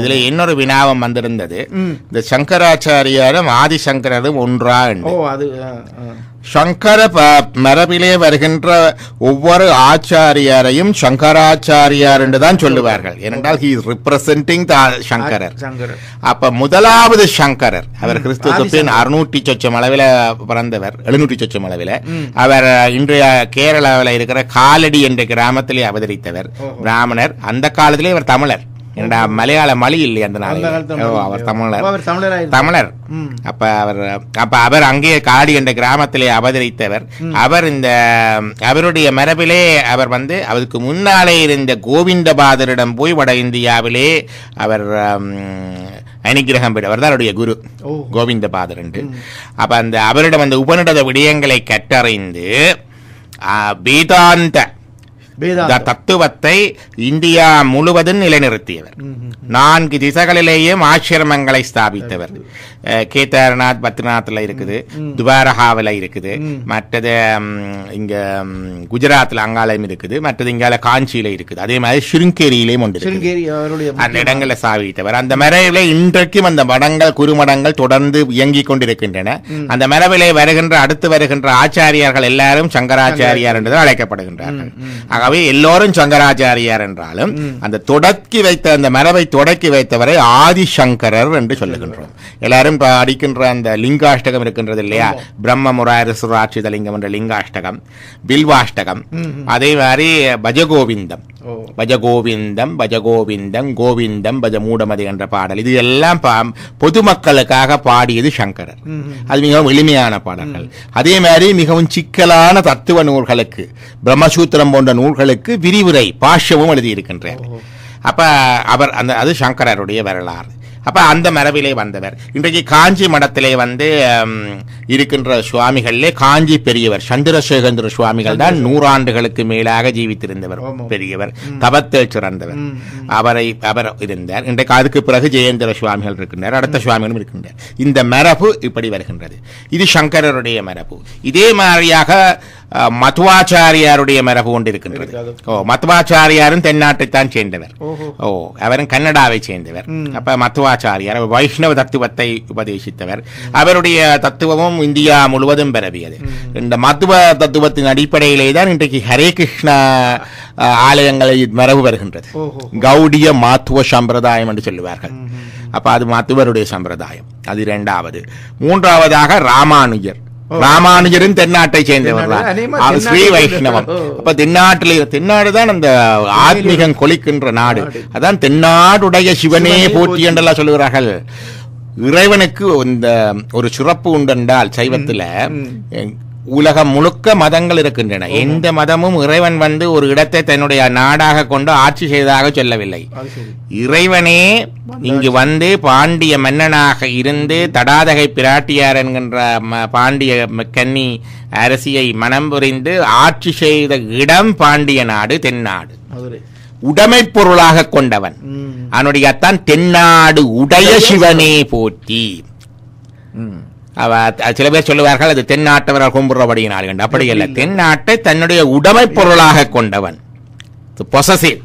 இதுல இன்னொரு வினாவம் வந்திருந்தது. இந்த சங்கராச்சாரியாரும் ஆதிசங்கரரும் ஒன்றா. சங்கர மரபிலே வருகின்ற ஒவ்வொரு ஆச்சாரியாரையும் சங்கராச்சாரியார் என்று தான் சொல்லுவார்கள். ஏனென்றால் ஹி ரிப்ரசென்டிங் த சங்கரர். அப்ப முதலாவது சங்கரர் அவர் ஆதிசங்கரர். அறுநூற்றி சொச்சம் அளவில் பிறந்தவர் எழுநூற்றி சொச்சம் அளவில். அவர் இன்றைய கேரளாவில் இருக்கிற காலடி என்ற கிராமத்திலே அவதரித்தவர் பிராமணர். அந்த காலத்திலே அவர் தமிழர். என்னடா மலையாள மொழி இல்லை அந்த மொழி அவர் இல்லையா? தமிழர். தமிழரா. அப்ப அவர் அப்ப அவர் அங்கே காடி என்ற கிராமத்திலே அவதரித்தவர். அவர் இந்த அவருடைய மரபிலே அவர் வந்து அவருக்கு முன்னாலே இருந்த கோவிந்தபாதரிடம் போய் வட இந்தியாவிலே அவர் ம், அனுக்கிரகம் பெற்றவர் தான் அவருடைய குரு. கோவிந்தபாதர் என்று. அப்ப அந்த அவரிடம் அந்த உபனிடத விடயங்களை கற்றறிந்து வேதாந்த தத்துவத்தை இந்தியா முழுவதும் நிலைநிறுத்தியவர். நான்கு திசைகளிலேயும் ஆசிரமங்களை ஸ்தாபித்தவர். கேதார்நாத் பத்ரிநாத்ல இருக்குது துவாரகாவில் இருக்குது மற்றது இங்க ம், குஜராத்ல அங்காலயம் இருக்குது மற்றது இங்கால காஞ்சியில இருக்குது. அதே மாதிரி ஸ்ருங்கேரியிலேயும் ஒன்று அந்த இடங்களை சாவித்தவர் அந்த மரபிலே இன்றைக்கும் அந்த மடங்கள் குறுமடங்கள் தொடர்ந்து இயங்கிக் கொண்டிருக்கின்றன. அந்த மரபிலே வருகின்ற அடுத்து வருகின்ற ஆச்சாரியார்கள் எல்லாரும் சங்கராச்சாரியார் என்று அழைக்கப்படுகின்றார்கள். ஆகவே எல்லோரும் சங்கராச்சாரியார் என்றாலும் அந்த தொடக்கி வைத்த அந்த மரபை தொடக்கி வைத்தவரை ஆதிசங்கரர் என்று சொல்லுகின்றோம். எல்லாரும் இப்ப அடிக்கின்ற அந்த லிங்காஷ்டகம் இருக்கின்றது இல்லையா? பிரம்ம முராரி சுராட்சித லிங்கம் என்ற லிங்காஷ்டகம் பில்வாஷ்டகம் அதே மாதிரி பஜகோவிந்தம். பஜகோவிந்தம் பஜகோவிந்தம் கோவிந்தம் பஜ மூடமதி என்ற பாடல். இது எல்லாம் பொதுமக்களுக்காக பாடியது சங்கரர். அது மிகவும் எளிமையான பாடல்கள். அதே மாதிரி மிகவும் சிக்கலான தத்துவ நூல்களுக்கு பிரம்மசூத்திரம் போன்ற நூல்களுக்கு விரிவுரை பாஷ்யமும் எழுதியிருக்கின்றார். அப்ப அவர் அந்த அது சங்கரருடைய வரலாறு. அப்ப அந்த மரபிலே வந்தவர். இன்றைக்கு காஞ்சி மடத்திலே வந்து இருக்கின்ற சுவாமிகளிலே காஞ்சி பெரியவர் சந்திரசேகந்திர சுவாமிகள் தான் நூறாண்டுகளுக்கு மேலாக ஜீவித்திருந்தவர். பெரியவர் தபத்தில் சிறந்தவர் அவரை அவர் இருந்தார். இன்றைக்கு அதுக்கு பிறகு ஜெயேந்திர சுவாமிகள் இருக்கின்றார் அடுத்த சுவாமிகளும் இருக்கின்றார். இந்த மரபு இப்படி வருகின்றது. இது சங்கரருடைய மரபு. இதே மாதிரியாக மத்வாச்சாரியாருடைய மரபு ஒன்று இருக்கின்றது ஓ மத்வாச்சாரியாரும் தென்னாட்டைத்தான் சேர்ந்தவர். ஓ அவரும் கன்னடாவை சேர்ந்தவர். அப்ப மத்துவாச்சாரியார் அவர் வைஷ்ணவ தத்துவத்தை உபதேசித்தவர். அவருடைய தத்துவமும் இந்தியா முழுவதும் பரவியது. இந்த மத்துவ தத்துவத்தின் அடிப்படையிலே தான் இன்றைக்கு ஹரே கிருஷ்ணா ஆலயங்களை மரபு வருகின்றது. கௌடிய மாத்துவ சம்பிரதாயம் என்று சொல்லுவார்கள். அப்ப அது மாத்துவருடைய சம்பிரதாயம். அது இரண்டாவது. மூன்றாவதாக ராமானுஜர். ராமானுஜரும் தென்னாட்டை சேர்ந்தவர் தான் தென்னாடு, அதே மாதிரி அவர் ஸ்ரீ வைஷ்ணவம். அப்ப தென்னாட்டில் தென்னாடு தான் அந்த ஆத்மீகம் கொலிக்கின்ற நாடு. அதான் தென்னாடுடைய சிவனே போற்றி என்றெல்லாம் சொல்லுகிறார்கள். இறைவனுக்கு இந்த ஒரு சிறப்பு உண்டென்றால் சைவத்துல உலகம் முழுக்க மதங்கள் இருக்கின்றன. எந்த மதமும் இறைவன் வந்து ஒரு இடத்தை தன்னுடைய நாடாக கொண்டு ஆட்சி செய்ததாக சொல்லவில்லை. இறைவனே இங்கு வந்து பாண்டிய மன்னனாக இருந்து தடாதகை பிராட்டியார் என்கின்ற பாண்டிய கன்னி அரசியை மனம் புரிந்து ஆட்சி செய்த இடம் பாண்டிய நாடு தென்னாடு. உடைமைப் பொருளாக கொண்டவன். அவனுடைய அத்தான் தென்னாடு உடைய சிவனே போற்றி. சில பேர் சொல்லுவார்கள் அது தென்னாட்டவர்கள் கும்பிடுறபடியினால் கண்டு அப்படி இல்லை. தென்னாட்டை தன்னுடைய உடைமைப் பொருளாக கொண்டவன். பொசசிவ்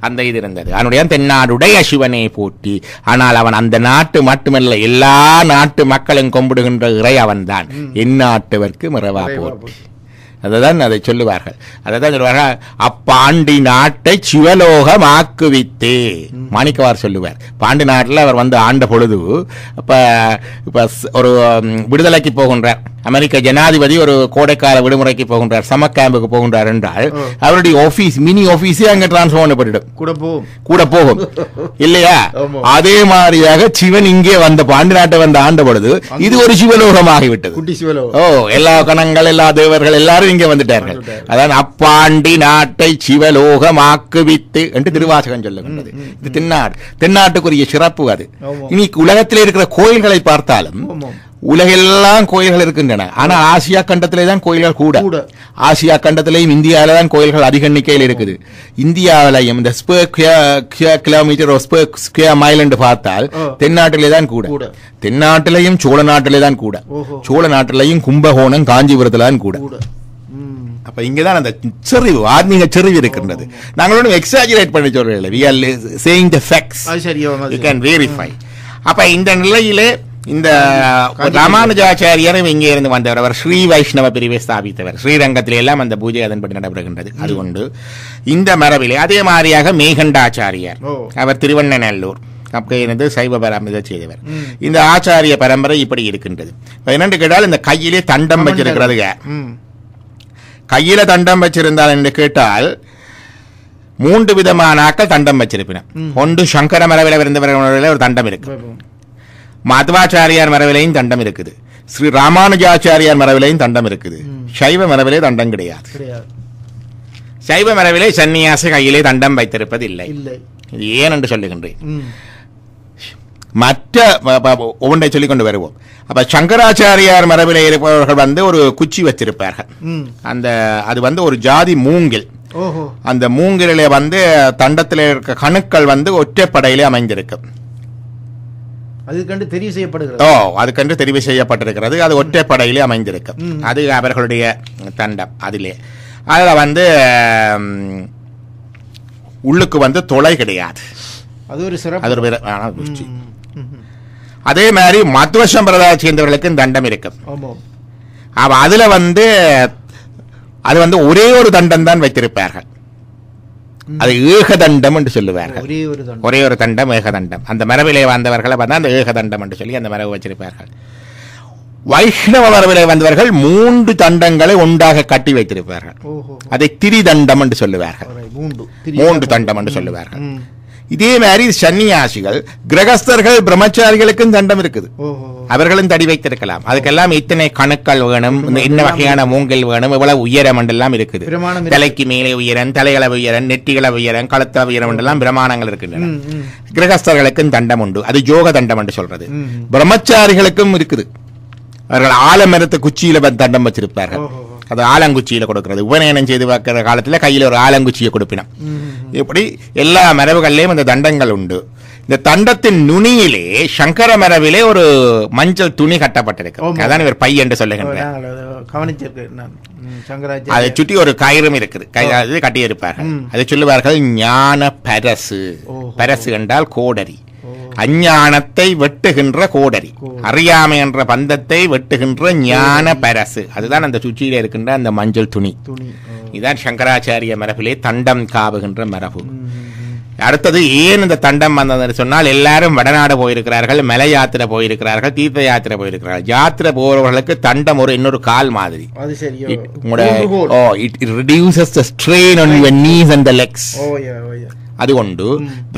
அந்த இது இருந்தது. அவனுடைய தென்னாடுடைய சிவனை போற்றி ஆனால் அவன் அந்த நாட்டு மட்டுமல்ல எல்லா நாட்டு மக்களும் கும்பிடுகின்ற இறை அவன்தான். எந்நாட்டவர்க்கு மறவா போற்றி அதுதான் அதை சொல்லுவார்கள். அதைதான் சொல்லுவார்கள். அப்பாண்டி நாட்டை சிவலோகமாக்குவித்து. மாணிக்கவார் சொல்லுவார். பாண்டி நாட்டில் அவர் வந்து ஆண்ட பொழுது இப்ப ஸ்- ஒரு விடுதலைக்கு போகின்றார். அமெரிக்க ஜனாதிபதி ஒரு கோடைக்கால விடுமுறைக்கு போகின்றார். சம்மர் கேம்புக்கு போகின்றார் என்றால் அவருடைய ஆபீஸ் மினி ஆபீஸே அங்க டிரான்ஸ்ஃபர் பண்ணப்படும் கூட போவோம் கூட போகும். இல்லையா. அதே மாதிரியாக சிவன் இங்கே வந்த பாண்டி நாட்டை வந்து ஆண்ட பொழுது இது ஒரு சிவலோகமாகிவிட்டது. ஓ எல்லா கணங்கள் எல்லா தேவர்கள் எல்லாரும் இங்கே வந்துட்டார்கள். அதான் அப்பாண்டி நாட்டை சிவலோகமாக்குவித்து என்று திருவாசகம் சொல்லுகின்றது. இது தென்னாடு. தென்னாட்டுக்குரிய சிறப்பு அது. ஆமா. இனி உலகத்தில் இருக்கிற கோயில்களை பார்த்தாலும். உலகெல்லாம் கோயில்கள் இருக்கின்றன. ஆனா ஆசியா கண்டத்திலே தான் கோயில்கள் கூட. ஆசியா கண்டத்திலேயும் இந்தியாவில தான் கோயில்கள் அதிக எண்ணிக்கையில் இருக்குது. இந்தியாவிலையும் இந்த ஸ்கொயர் கிலோமீட்டர் ஸ்கொயர் மைல் என்று பார்த்தால். தென்னாட்டிலே தான் கூட. தென்னாட்டிலையும் சோழ நாட்டிலே தான் கூட. சோழ நாட்டிலையும் கும்பகோணம் காஞ்சிபுரத்துல தான் கூட. அப்ப இங்கதான் அந்த செறிவு ஆன்மீக செறிவு இருக்கின்றது. நாங்களும் எக்ஸாஜரேட் பண்ணி சொல்றோம் we are saying the facts you can verify அப்ப இந்த நிலையிலே இந்த ராமானுஜாச்சாரியரும் இங்கே இருந்து வந்தவர். அவர் ஸ்ரீ வைஷ்ணவ பிரிவை ஸ்தாபித்தவர். ஸ்ரீரங்கத்திலே எல்லாம் அந்த பூஜை அதன்படி நடைபெறுகின்றது அது கொண்டு இந்த மரபிலே அதே மாதிரியாக மேகண்டாச்சாரியார். அவர் திருவண்ணநல்லூர். அப்ப இருந்து சைவ பரம்பரை செய்தவர். இந்த ஆச்சாரிய பரம்பரை இப்படி இருக்கின்றது. இப்ப என்னன்னு கேட்டால் இந்த கையிலே தண்டம். வச்சிருக்கிறதுங்க. ம். கையில தண்டம் வச்சிருந்தால் என்று கேட்டால் மூன்று விதமான ஆக்கள் தண்டம் வச்சிருப்பின ஒன்று சங்கர மரபில இருந்தவர்கள் ஒரு தண்டம் இருக்கு. மாதவாச்சாரியார் மரபிலையும் தண்டம் இருக்குது. ஸ்ரீ ராமானுஜாச்சாரியார் மரபிலையும் தண்டம் இருக்குது. சைவ மரபிலே தண்டம் கிடையாது. சைவ மரபிலே சன்னியாசி கையிலே தண்டம் வைத்திருப்பது இல்லை. இது ஏன் என்று சொல்லுகின்றேன். மற்ற ஒவ்வொன்றை சொல்லிக் கொண்டு வருவோம். அப்ப சங்கராச்சாரியார் மரபிலே இருப்பவர்கள் வந்து ஒரு குச்சி வச்சிருப்பார்கள். அந்த அது வந்து ஒரு ஜாதி மூங்கில். அந்த மூங்கிலே வந்து தண்டத்தில் இருக்க கணுக்கள் வந்து ஒற்றைப்படையிலே அமைந்திருக்கும் அது கண்டு தெரிவு செய்யப்படுகிறது. ஓ அதுக்கென்று தெரிவு செய்யப்பட்டிருக்கிறது. அது ஒற்றைப்படையிலே அமைந்திருக்கும் அது அவர்களுடைய தண்டம் அதிலே. அதில் வந்து உள்ளுக்கு வந்து துளை கிடையாது. அது ஒரு சிறப்பு. அது ஒரு அதே மாதிரி மத்துவ சம்பிரதாய சேர்ந்தவர்களுக்கு தண்டம் அப்ப அதுல வந்து அது வந்து ஒரே ஒரு தண்டம் தான் வைத்திருப்பார்கள். அது ஏகதண்டம் என்று சொல்லுவார்கள். ஒரே ஒரு தண்டம். தண்டம் ஏகதண்டம் அந்த மரபிலே வந்தவர்களை பார்த்தா அந்த ஏகதண்டம் என்று சொல்லி அந்த மரபு வச்சிருப்பார்கள். வைஷ்ணவ மரபிலே வந்தவர்கள் மூன்று தண்டங்களை ஒன்றாக கட்டி வைத்திருப்பார்கள். அதை திரிதண்டம் என்று சொல்லுவார்கள். மூன்று. தண்டம் என்று சொல்லுவார்கள். இதே மாதிரி சன்னியாசிகள் கிரகஸ்தர்கள் பிரம்மச்சாரிகளுக்கும் தண்டம் இருக்குது. அவர்களும் தடி வைத்திருக்கலாம். அதுக்கெல்லாம் இத்தனை கணுக்கள் வேணும் இன்ன வகையான மூங்கில் வேணும் இவ்வளவு உயரம் எல்லாம் இருக்குது. தலைக்கு மேலே உயரம் தலைகள உயரம் நெட்டிகள உயரம் கழுத்த உயரம் எல்லாம் பிரமாணங்கள் இருக்கின்றன. கிரகஸ்தர்களுக்கும் தண்டம் உண்டு. அது யோக தண்டம் என்று சொல்றது. பிரம்மச்சாரிகளுக்கும் இருக்குது. அவர்கள் ஆலமரத்து குச்சியில தண்டம் வச்சிருப்பார்கள். அது ஆலங்குச்சியில கொடுக்கிறது உபநயனம் செய்து பார்க்கிற காலத்துல கையில ஒரு ஆலங்குச்சியை கொடுப்பினோம். இப்படி எல்லா மரபுகள்லயும் இந்த தண்டங்கள் உண்டு இந்த தண்டத்தின் நுனியிலே சங்கர மரபிலே ஒரு மஞ்சள் துணி கட்டப்பட்டிருக்கு. அதான் இவர் பை என்று சொல்லுகின்றார் அதை சுற்றி ஒரு கயிறும் இருக்குது கை- அது கட்டியிருப்பார்கள். அதை சொல்லுவார்கள் ஞான பரசு. பரசு என்றால் கோடரி. அஞ்ஞானத்தை வெட்டுகின்ற கோடரி. அறியாமை என்ற பந்தத்தை வெட்டுகின்ற ஞான பரசு. அதுதான் அந்த சுற்றியில இருக்கின்ற அந்த மஞ்சள் துணி. இதான் சங்கராச்சாரிய மரபிலே தண்டம் காவுகின்ற மரபு. அடுத்தது ஏன் இந்த தண்டம் வந்ததுன்னு சொன்னால் எல்லாரும் வடநாடு போயிருக்கிறார்கள் மலை யாத்திரை போயிருக்கிறார்கள் தீர்த்த யாத்திரை போயிருக்கிறார்கள். யாத்திரை போறவர்களுக்கு தண்டம் ஒரு இன்னொரு கால் மாதிரி. It reduces the strain on your knees and the legs. ஓயா ஓயா அது கொண்டு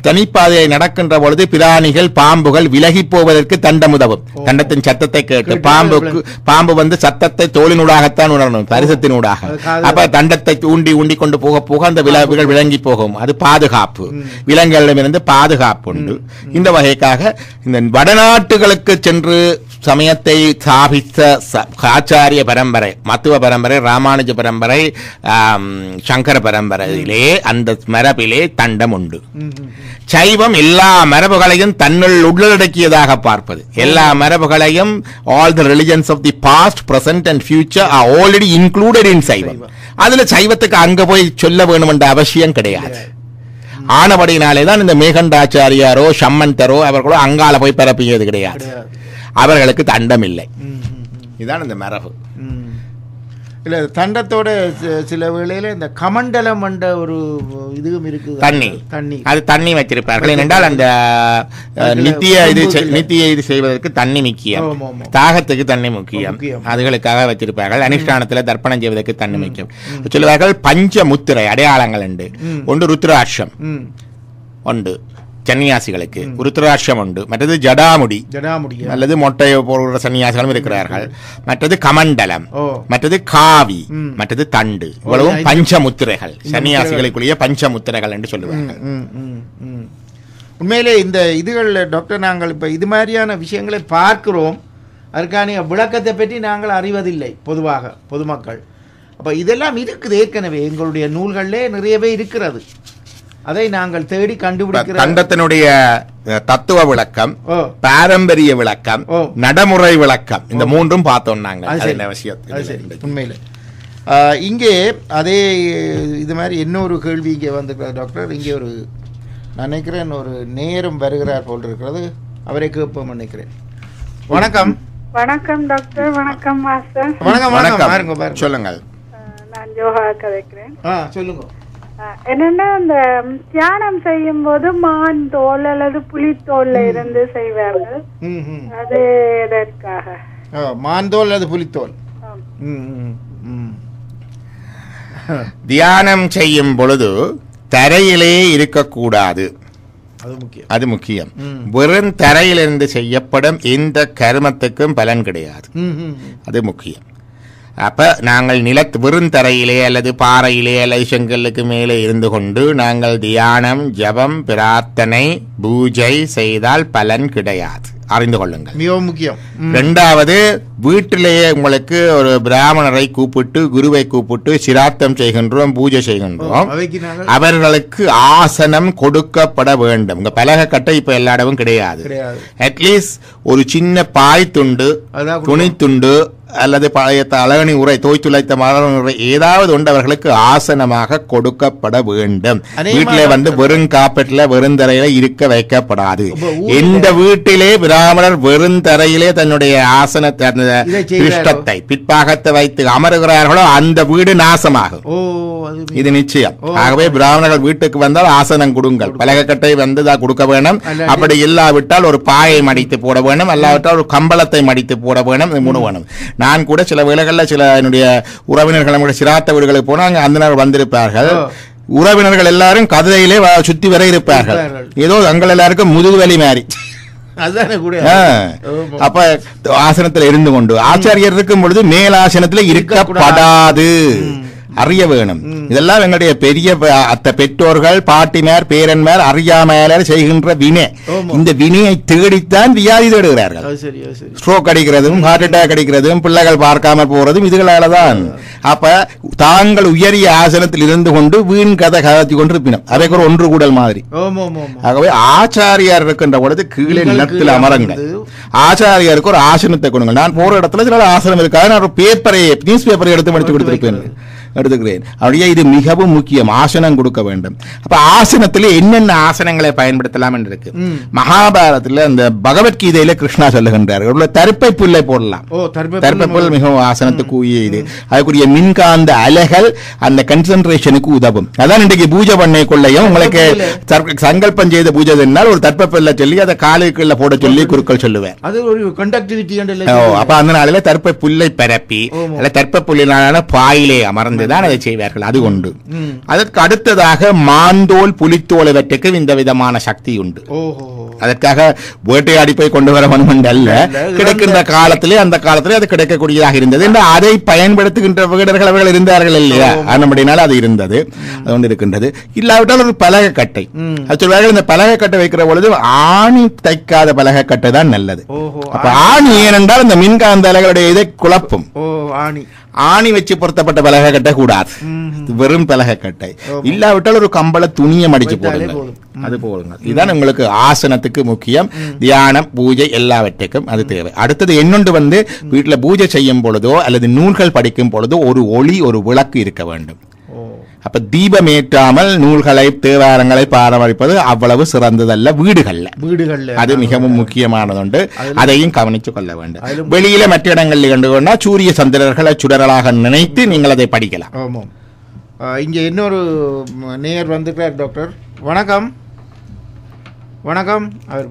தனிப்பாதையை நடக்கின்ற பொழுது பிராணிகள் பாம்புகள் விலகி போவதற்கு தண்டம் உதவும் தண்டத்தின் சத்தத்தை கேட்டு பாம்புக்கு பாம்பு வந்து சத்தத்தை தோலினூடாகத்தான் உணரணும் பரிசத்தினூடாக. அப்ப தண்டத்தை தூண்டி ஊண்டி கொண்டு போக போக அந்த விலங்குகள் விளங்கி போகும். அது பாதுகாப்பு. விலங்குகளிடமிருந்து பாதுகாப்பு உண்டு. இந்த வகைக்காக இந்த வடநாட்டுகளுக்கு சென்று சமயத்தை ஸ்தாபித்த ஆச்சாரிய பரம்பரை மத்துவ பரம்பரை ராமானுஜ பரம்பரை சங்கர பரம்பரையிலே அந்த மரபிலே தண்டம் உண்டு சைவம் எல்லா மரபுகளையும் தன்னுள் உள்ளடக்கியதாக பார்ப்பது எல்லா மரபுகளையும் all the religions of the past present and future are already included in Saivam அதுல சைவத்துக்கு அங்க போய் சொல்ல வேணும் என்ற அவசியம் கிடையாது ஆனபடினாலே தான் இந்த மேகண்டாச்சாரியாரோ சம்மந்தரோ அவர்களோ அங்கால போய் பரப்பியது கிடையாது அவர்களுக்கு தண்டம் இல்லை. இதான் இந்த மரபு. இல்ல தண்டத்தோட சில வேளையில இந்த கமண்டலம் என்ற ஒரு இதுவும் இருக்குது. தண்ணி. தண்ணி. அது தண்ணி வச்சிருப்பார்கள். ஏனென்றால் அந்த நித்திய இது நித்திய இது செய்வதற்கு தண்ணி முக்கியம். தாகத்துக்கு தண்ணி முக்கியம். அதுகளுக்காக வச்சிருப்பார்கள். அனுஷ்டானத்துல தர்ப்பணம் செய்வதற்கு தண்ணி முக்கியம். சொல்லுவார்கள் பஞ்ச முத்திரை அடையாளங்கள் உண்டு. ஒன்று ருத்ராட்சம். உண்டு சன்னியாசிகளுக்கு. ருத்ராட்சம் உண்டு. மற்றது ஜடாமுடி. ஜடாமுடியா? அல்லது மொட்டை போடுற சன்னியாசிகளும் இருக்கிறார்கள். மற்றது கமண்டலம். மற்றது காவி. மற்றது தண்டு. இவ்வளவும் பஞ்சமுத்திரைகள். சன்னியாசிகளுக்குரிய பஞ்சமுத்திரைகள் என்று சொல்லுவார்கள். உண்மையிலே இந்த இதுகளில் டாக்டர் நாங்கள் இப்போ இது மாதிரியான விஷயங்களை பார்க்கிறோம். அதற்கான விளக்கத்தை பற்றி நாங்கள் அறிவதில்லை பொதுவாக பொதுமக்கள். அப்போ இதெல்லாம் இருக்குது ஏற்கனவே. எங்களுடைய நூல்களிலே நிறையவே இருக்கிறது. அதை நாங்கள் தேடி கண்டுபிடிக்கிற தண்டத்தினுடைய தத்துவ விளக்கம் ஓ. பாரம்பரிய விளக்கம் ஓ. நடைமுறை விளக்கம் இந்த மூன்றும் பார்த்தோம் நாங்க அது அது சரி. என்ன அவசியம் உண்மையில். இங்கே அதே இது மாதிரி இன்னொரு கேள்வி இங்கே வந்திருக்கிறார் டாக்டர். இங்கே ஒரு நான் நினைக்கிறேன் ஒரு நேரம் வருகிறார் போல் இருக்கிறது. அவரை கேட்போம் நினைக்கிறேன். வணக்கம். வணக்கம் டாக்டர். வணக்கம் மாஸ்டர். வணக்கம் வணக்கம். பாருங்க பாருங்க. சொல்லுங்கள். நான் ஜோஹா கதைக்கிறேன். ஆ சொல்லுங்க. என்னன்னா இந்த தியானம் செய்யும் போது மான் தோல் அல்லது புலித்தோல்ல இருந்து செய்வார்கள். அது எதற்காக? ஆ, மான்தோல் அல்லது புலித்தோல் தியானம் செய்யும் பொழுது தரையிலே இருக்கக்கூடாது. அது முக்கியம். அது முக்கியம். ம். வெறும் தரையிலிருந்து செய்யப்படும் எந்த கருமத்துக்கும் பலன் கிடையாது. அது முக்கியம். அப்போ நாங்கள் நிலத்து வெறுந்தரையிலே அல்லது பாறையிலே அல்லது செங்கல்லுக்கு மேலே இருந்து கொண்டு நாங்கள் தியானம் ஜபம் பிரார்த்தனை பூஜை செய்தால் பலன் கிடையாது. அறிந்து கொள்ளுங்கள். மிகவும் முக்கியம். ரெண்டாவது வீட்டிலேயே உங்களுக்கு ஒரு பிராமணரை கூப்பிட்டு குருவை கூப்பிட்டு சிராத்தம் செய்கின்றோம் பூஜை செய்கின்றோம். அவர்களுக்கு ஆசனம் கொடுக்கப்பட வேண்டும். இங்க பலகை கட்டை இப்ப எல்லா இடமும் கிடையாது. அட்லீஸ்ட் ஒரு சின்ன பாய் துண்டு துணி துண்டு அல்லது பழைய அழகணி உரை தோய் துளைத்த மலர் உரை ஏதாவது ஒன்று அவர்களுக்கு ஆசனமாக கொடுக்கப்பட வேண்டும். வீட்டிலே வந்து வெறும் காப்பெட்ல வெறும் தரையில இருக்க வைக்கப்படாது. எந்த வீட்டிலே பிராமணர் வெறும் தரையிலே தன்னுடைய ஆசனத்தை? பிருஷ்டத்தை பிற்பாகத்தை வைத்து அமருகிறார்களோ அந்த வீடு நாசமாகும். இது நிச்சயம். ஆகவே பிராமணர்கள் வீட்டுக்கு வந்தால் ஆசனம் கொடுங்கள். பலகக்கட்டை வந்து தான் கொடுக்க வேணும். அப்படி இல்லாவிட்டால் ஒரு பாயை மடித்து போட வேணும். அல்லாவிட்டால் ஒரு கம்பளத்தை மடித்து போட வேணும். இது மூணு வேணும். நான் கூட சில வேளைகளில் சில என்னுடைய உறவினர்கள் நம்முடைய சிராத்த வீடுகளுக்கு போனால் அங்கே அந்த நேரம் வந்திருப்பார்கள். உறவினர்கள் எல்லாரும் கதையிலே சுத்தி வர இருப்பார்கள். ஏதோ அங்கள் எல்லாருக்கும் முதுகு வலி மாதிரி. அப்ப ஆசனத்துல இருந்து கொண்டு ஆச்சாரியர் இருக்கும் பொழுது மேலாசனத்துல இருக்கப்படாது. அறிய வேணும். இதெல்லாம் எங்களுடைய பெரிய அத்த பெற்றோர்கள் பாட்டிமார் பேரன்மார் அறியாமையால செய்கின்ற வினை. இந்த வினையை தேடித்தான் வியாதி தேடுகிறார்கள். ஸ்ட்ரோக் அடிக்கிறதும் ஹார்ட் அட்டாக் அடிக்கிறதும் பிள்ளைகள் பார்க்காமல் போறதும் இதுகளால தான். அப்ப தாங்கள் உயரிய ஆசனத்தில் இருந்து கொண்டு வீண் கதை கதைச்சு கொண்டிருப்பினோம். அவைக்கு ஒரு ஒன்று கூடல் மாதிரி. ஆகவே ஆச்சாரியார் இருக்கின்ற பொழுது கீழே நிலத்தில் அமருங்கள். ஆச்சாரியாருக்கு ஒரு ஆசனத்தை கொடுங்க நான் போற இடத்துல சில ஆசனம் இருக்காது நான் ஒரு பேப்பரை நியூஸ் பேப்பரை எடுத்து படித்து கொடுத்திருப்பேன். எடுத்துக்கிறேன் அப்படியே இது மிகவும் முக்கியம். ஆசனம் கொடுக்க வேண்டும். அப்ப ஆசனத்தில் என்னென்ன ஆசனங்களை பயன்படுத்தலாம் என்று இருக்கு ம். மகாபாரதத்துல அந்த பகவத்கீதையில கிருஷ்ணா சொல்லுகின்றார் ஒரு தருப்பை புல்லை போடலாம். தர்ப்ப புல் மிகவும் ஆசனத்துக்கு உரிய இது. அதுக்குரிய மின்காந்த அலைகள் அந்த கன்சென்ட்ரேஷனுக்கு உதவும். அதான் இன்றைக்கு பூஜை பண்ணை கொள்ளையும் உங்களுக்கு சங்கல்பம் செய்த பூஜை என்னால் ஒரு தர்ப்பப்பில்ல சொல்லி அதை காலுக்குள்ள போட சொல்லி குருக்கள் சொல்லுவேன். அது ஒரு கண்டக்டிவிட்டி அப்ப அந்த நாளில தர்ப்ப புல்லை பரப்பி. அல்ல தர்ப்ப புல்லினால பாயிலே அமர்ந்துதான் அதை செய்வார்கள். அது உண்டு. அதற்கு அடுத்ததாக மாந்தோல் புலித்தோல் இவற்றுக்கு இந்த விதமான சக்தி உண்டு. அதற்காக வேட்டையாடி போய் கொண்டு வர என்று அல்ல. கிடைக்கின்ற காலத்திலே அந்த காலத்திலே அது கிடைக்கக்கூடியதாக இருந்தது. என்று அதை பயன்படுத்துகின்ற வீரர்கள் அவர்கள் இருந்தார்கள் இல்லையா? அப்படினால அது இருந்தது. அது ஒன்று இருக்கின்றது. இல்லாவிட்டால் ஒரு பலகக்கட்டை. அது சொல்வார்கள் இந்த பலகக்கட்டை வைக்கிற பொழுது ஆணி தைக்காத பலகக்கட்டை தான் நல்லது. அப்ப ஆணி ஏனென்றால் இந்த மின்காந்த அலைகளுடைய இதை குழப்பும். ஆணி வச்சு பொருத்தப்பட்ட பலகக்கட்டை கூடாது. ம். இது வெறும் பலகக்கட்டை ஆமா. இல்லாவிட்டால் ஒரு கம்பள துணியை மடிச்சு போடுங்க. அது போடுங்க. இதுதான் உங்களுக்கு ஆசனத்துக்கு முக்கியம். தியானம் பூஜை எல்லாவற்றுக்கும் அது தேவை. அடுத்தது இன்னொன்று வந்து வீட்டுல பூஜை செய்யும் பொழுதோ அல்லது நூல்கள் படிக்கும் பொழுதோ ஒரு ஒளி ஒரு விளக்கு இருக்க வேண்டும். அப்ப தீபம் ஏற்றாமல் நூல்களை தேவாரங்களை பாரமரிப்பது அவ்வளவு சிறந்ததல்ல வீடுகள்ல. வீடுகள்ல. அது மிகவும் முக்கியமானதுண்டு. அதையும் கவனித்துக் கொள்ள வேண்டும். வெளியில மற்ற இடங்களில் கண்டு கொண்டா சூரிய சந்திரர்களை சுடரலாக நினைத்து நீங்கள் அதை படிக்கலாம். ஆமாம். இங்க இன்னொரு ம், நேயர் வந்துக்கிறார் டாக்டர். வணக்கம். வணக்கம். அவர்